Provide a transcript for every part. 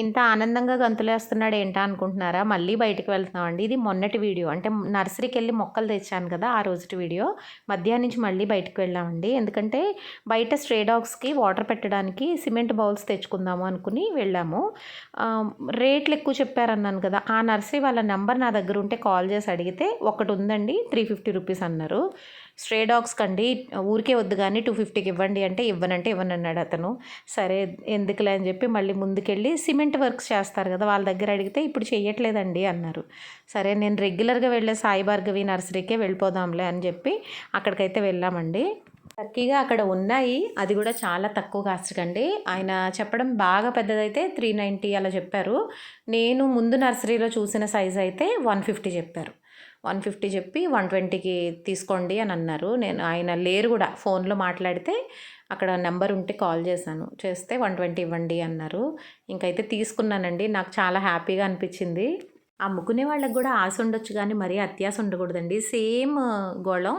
ఇంత ఆనందంగా గంతులేస్తున్నాడు ఏంటా అనుకుంటున్నారా? మళ్ళీ బయటకు వెళ్తున్నామండి. ఇది మొన్నటి వీడియో. అంటే నర్సరీకి వెళ్ళి మొక్కలు తెచ్చాను కదా ఆ రోజుటి వీడియో. మధ్యాహ్నం నుంచి మళ్ళీ బయటికి వెళ్ళామండి. ఎందుకంటే బయట స్ట్రే డాగ్స్కి వాటర్ పెట్టడానికి సిమెంట్ బౌల్స్ తెచ్చుకుందాము అనుకుని వెళ్ళాము. రేట్లు ఎక్కువ చెప్పారన్నాను కదా. ఆ నర్సరీ వాళ్ళ నెంబర్ నా దగ్గర ఉంటే కాల్ చేసి అడిగితే ఒకటి ఉందండి. త్రీ ఫిఫ్టీ రూపీస్ అన్నారు. స్ట్రే డాగ్స్ కండి. ఊరికే వద్దు కానీ టూ ఫిఫ్టీకి ఇవ్వండి అంటే ఇవ్వనంటే ఇవ్వనన్నాడు అతను. సరే ఎందుకులే అని చెప్పి మళ్ళీ ముందుకెళ్ళి సిమెంట్ వర్క్స్ చేస్తారు కదా వాళ్ళ దగ్గర అడిగితే ఇప్పుడు చేయట్లేదండి అన్నారు. సరే నేను రెగ్యులర్గా వెళ్ళే సాయి భార్గవి నర్సరీకే వెళ్ళిపోదాంలే అని చెప్పి అక్కడికైతే వెళ్ళామండి. టర్కీగా అక్కడ ఉన్నాయి. అది కూడా చాలా తక్కువ కాస్ట్ అండి ఆయన చెప్పడం బాగా పెద్దదైతే త్రీ నైంటీ అలా చెప్పారు. నేను ముందు నర్సరీలో చూసిన సైజ్ అయితే వన్ ఫిఫ్టీ చెప్పారు. వన్ ఫిఫ్టీ చెప్పి వన్ ట్వంటీకి తీసుకోండి అని అన్నారు. నేను ఆయన లేరు కూడా ఫోన్లో మాట్లాడితే అక్కడ నెంబర్ ఉంటే కాల్ చేశాను. చేస్తే వన్ ట్వంటీ ఇవ్వండి అన్నారు. ఇంకైతే తీసుకున్నానండి. నాకు చాలా హ్యాపీగా అనిపించింది. అమ్ముకునే వాళ్ళకి కూడా ఆశ ఉండొచ్చు కానీ మరీ అత్యాశ ఉండకూడదండి. సేమ్ గోళం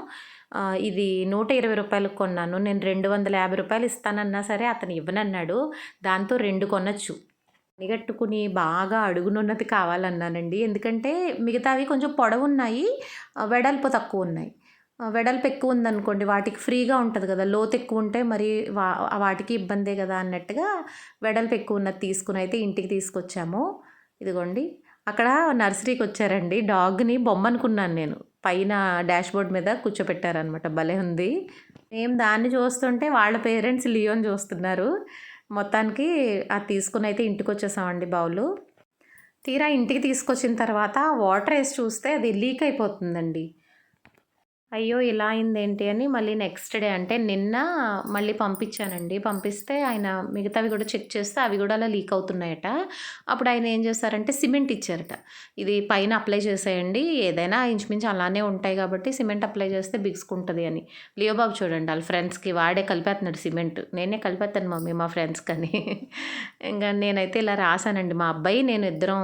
ఇది నూట ఇరవై రూపాయలకు కొన్నాను. నేను రెండు వందల యాభై రూపాయలు ఇస్తానన్నా సరే అతను ఇవ్వనన్నాడు. దాంతో రెండు కొనొచ్చు. నిగట్టుకుని బాగా అడుగునున్నది కావాలన్నానండి. ఎందుకంటే మిగతావి కొంచెం పొడవు ఉన్నాయి వెడల్పు తక్కువ ఉన్నాయి వెడల్పు ఎక్కువ ఉందనుకోండి వాటికి ఫ్రీగా ఉంటుంది కదా. లోతు ఎక్కువ ఉంటే మరి వా వాటికి ఇబ్బందే కదా అన్నట్టుగా వెడల్పు ఎక్కువ ఉన్నది తీసుకుని అయితే ఇంటికి తీసుకొచ్చాము. ఇదిగోండి అక్కడ నర్సరీకి వచ్చారండి. డాగ్ని బొమ్మ అనుకున్నాను నేను. పైన డాష్ బోర్డ్ మీద కూర్చోపెట్టారనమాట భలే ఉంది. మేము దాన్ని చూస్తుంటే వాళ్ళ పేరెంట్స్ లియోని చూస్తున్నారు. మొత్తానికి అది తీసుకుని అయితే ఇంటికి వచ్చేసామండి బౌలు. తీరా ఇంటికి తీసుకొచ్చిన తర్వాత వాటర్ వేసి చూస్తే అది లీక్ అయిపోతుందండి. అయ్యో ఇలా అయిందేంటి అని మళ్ళీ నెక్స్ట్ డే అంటే నిన్న మళ్ళీ పంపించానండి. పంపిస్తే ఆయన మిగతావి కూడా చెక్ చేస్తే అవి కూడా అలా లీక్ అవుతున్నాయట. అప్పుడు ఆయన ఏం చేశారంటే సిమెంట్ ఇచ్చారట. ఇది పైన అప్లై చేసేయండి. ఏదైనా ఇంచుమించు అలానే ఉంటాయి కాబట్టి సిమెంట్ అప్లై చేస్తే బిగుసుకుంటుంది అని. లియోబాబు చూడండి వాళ్ళ ఫ్రెండ్స్కి వాడే కలిపేస్తున్నాడు సిమెంట్. నేనే కలిపేస్తాను మమ్మీ మా ఫ్రెండ్స్కి అని ఇంకా నేనైతే ఇలా రాశానండి. మా అబ్బాయి నేను ఇద్దరం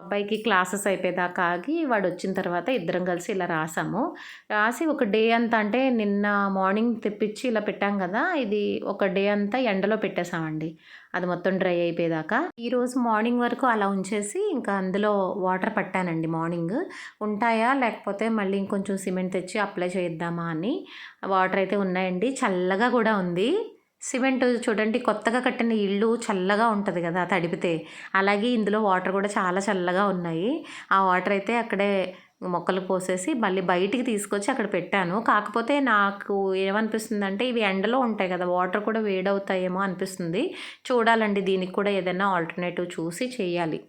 అబ్బాయికి క్లాసెస్ అయిపోయేదాకా ఆగి వాడు వచ్చిన తర్వాత ఇద్దరం కలిసి ఇలా రాసాము. రాసి ఒక డే అంతా అంటే నిన్న మార్నింగ్ తెప్పించి ఇలా పెట్టాం కదా ఇది ఒక డే అంతా ఎండలో పెట్టేసామండి. అది మొత్తం డ్రై అయిపోయేదాకా. ఈరోజు మార్నింగ్ వరకు అలా ఉంచేసి ఇంకా అందులో వాటర్ పట్టానండి మార్నింగ్. ఉంటాయా? లేకపోతే మళ్ళీ ఇంకొంచెం సిమెంట్ తెచ్చి అప్లై చేద్దామా అని. వాటర్ అయితే ఉన్నాయండి చల్లగా కూడా ఉంది. సిమెంట్ చూడండి కొత్తగా కట్టిన ఇల్లు చల్లగా ఉంటుంది కదా తడిపితే. అలాగే ఇందులో వాటర్ కూడా చాలా చల్లగా ఉన్నాయి. ఆ వాటర్ అయితే అక్కడే మొక్కలు పోసేసి మళ్ళీ బయటికి తీసుకొచ్చి అక్కడ పెట్టాను. కాకపోతే నాకు ఏమనిపిస్తుంది అంటే ఇవి ఎండలో ఉంటాయి కదా వాటర్ కూడా వేడవుతాయేమో అనిపిస్తుంది. చూడాలండి దీనికి కూడా ఏదైనా ఆల్టర్నేటివ్ చూసి చేయాలి.